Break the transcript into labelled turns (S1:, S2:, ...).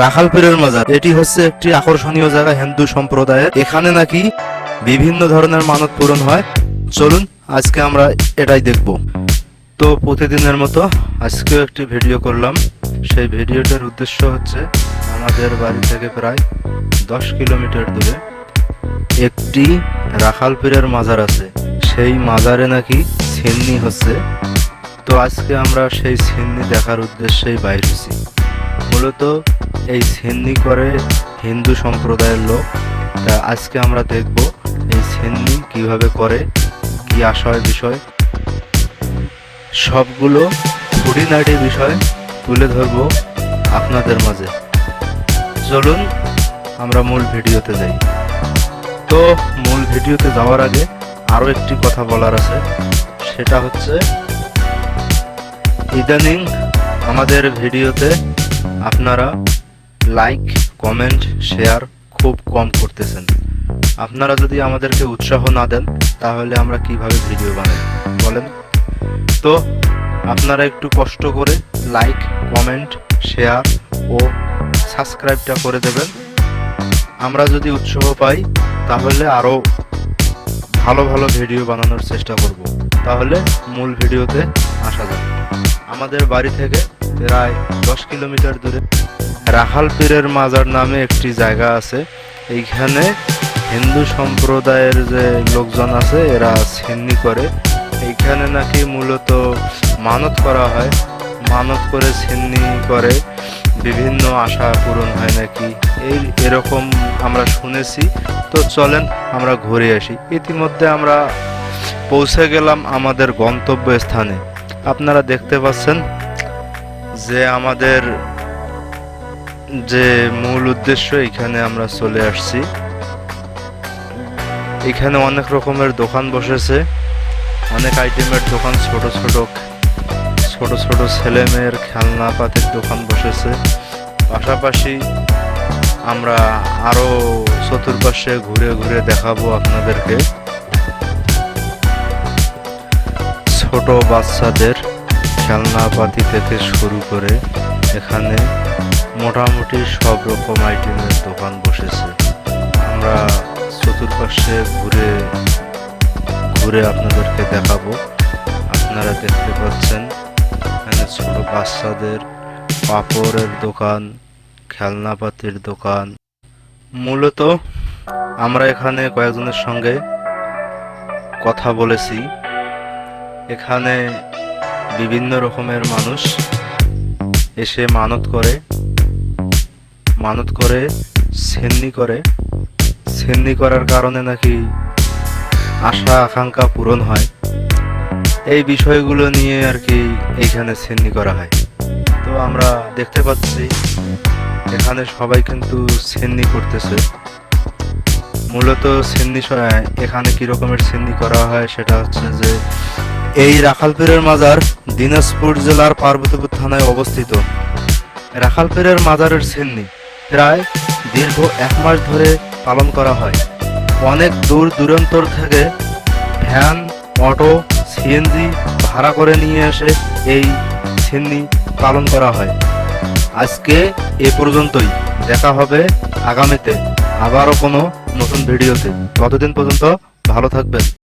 S1: রাখালপুরের মাজার। এটি হচ্ছে একটি আকর্ষণীয় জায়গা হিন্দু সম্প্রদায়ের। এখানে নাকি বিভিন্ন ধরনের মানত পূরণ হয়। চলুন, আজকে আমরা এটাই দেখব। তো প্রতিদিনের মতো আজকেও একটি ভিডিও করলাম। সেই ভিডিওটার উদ্দেশ্য হচ্ছে আমাদের বাড়ি থেকে প্রায় দশ কিলোমিটার দূরে একটি রাখালপীরের মাজার আছে। সেই মাজারে নাকি ছিন্নি হচ্ছে। তো আজকে আমরা সেই ছিন্নি দেখার উদ্দেশ্যেই বাইর হয়েছি। মূলত এই ছিন্নি করে হিন্দু সম্প্রদায়ের লোক। তা আজকে আমরা দেখব এই ছিন্নি কীভাবে করে, কি আশয় বিষয়। সবগুলো খুঁটিনাটি বিষয় তুলে ধরব আপনাদের মাঝে। চলুন আমরা মূল ভিডিওতে যাই। তো মূল ভিডিওতে যাওয়ার আগে আরও একটি কথা বলার আছে। সেটা হচ্ছে, ইদানিং আমাদের ভিডিওতে আপনারা লাইক কমেন্ট শেয়ার খুব কম করতেছেন। আপনারা যদি আমাদেরকে উৎসাহ না দেন, তাহলে আমরা কীভাবে ভিডিও বানাই? বলেন। তো, আপনারা একটু কষ্ট করে লাইক কমেন্ট শেয়ার ও সাবস্ক্রাইবটা করে দেবেন। আমরা যদি উৎসাহ পাই, তাহলে আরও ভালো ভালো ভিডিও বানানোর চেষ্টা করব। তাহলে মূল ভিডিওতে আসা যাক আমাদের বাড়ি থেকে প্রায় দশ কিলোমিটার দূরে রাখাল পীরের মাজার নামে একটি জায়গা আছে। এইখানে হিন্দু সম্প্রদায়ের যে লোকজন আছে, এরা ছিন্নি করে। এইখানে নাকি মূলত মানত করা হয়। মানত করে ছিন্নি করে। বিভিন্ন আশা পূরণ হয় নাকি? এই এরকম আমরা শুনেছি। তো চলেন আমরা ঘুরে আসি। ইতিমধ্যে আমরা পৌঁছে গেলাম আমাদের গন্তব্য স্থানে আপনারা দেখতে পাচ্ছেন যে আমাদের যে মূল উদ্দেশ্য এখানে আমরা চলে আসছি। এখানে অনেক রকমের দোকান বসেছে। অনেক আইটেমের দোকান, ছোট ছোট ছোট ছোট ছেলে মেয়ের খেলনাপাতির দোকান বসেছে। পাশাপাশি আমরা আরও চতুর্পাশে ঘুরে ঘুরে দেখাবো আপনাদেরকে। ছোট বাচ্চাদের খেলনাপাতি থেকে শুরু করে এখানে মোটামুটি সব রকম আইটেমের দোকান বসেছে। আমরা চতুর্পাশে ঘুরে ঘুরে আপনাদেরকে দেখাবো। আপনারা দেখতে পাচ্ছেন, এখানে ছোট বাচ্চাদের পাপড়ের দোকান, খেলনাপাতির দোকান। মূলত আমরা এখানে কয়েকজনের সঙ্গে কথা বলেছি। এখানে বিভিন্ন রকমের মানুষ এসে মানত করে। মানত করে সেন্নি করে। সেন্নি করার কারণে নাকি আশা, আকাঙ্ক্ষা পূরণ হয়। এই বিষয়গুলো নিয়ে আর কি এইখানে সেন্নি করা হয়। তো আমরা দেখতে পাচ্ছি, এখানে সবাই কিন্তু সেন্নি করতেছে। মূলত সেন্নি এখানে কি রকমের সেন্নি করা হয় সেটা হচ্ছে যে, এই রাখালপীরের মাজার দিনাজপুর জেলার পার্বতীপুর থানায় অবস্থিত। রাখালপীরের মাজারের সেন্নি প্রায় দীর্ঘ এক মাস ধরে পালন করা হয়। অনেক দূর দূরান্তর থেকে ভ্যান, অটো সিএনজি ভাড়া করে নিয়ে এসে এই সিন্নি পালন করা হয়। আজকে এ পর্যন্তই। দেখা হবে আগামীতে আবারও কোনো নতুন ভিডিওতে। ততদিন পর্যন্ত ভালো থাকবেন।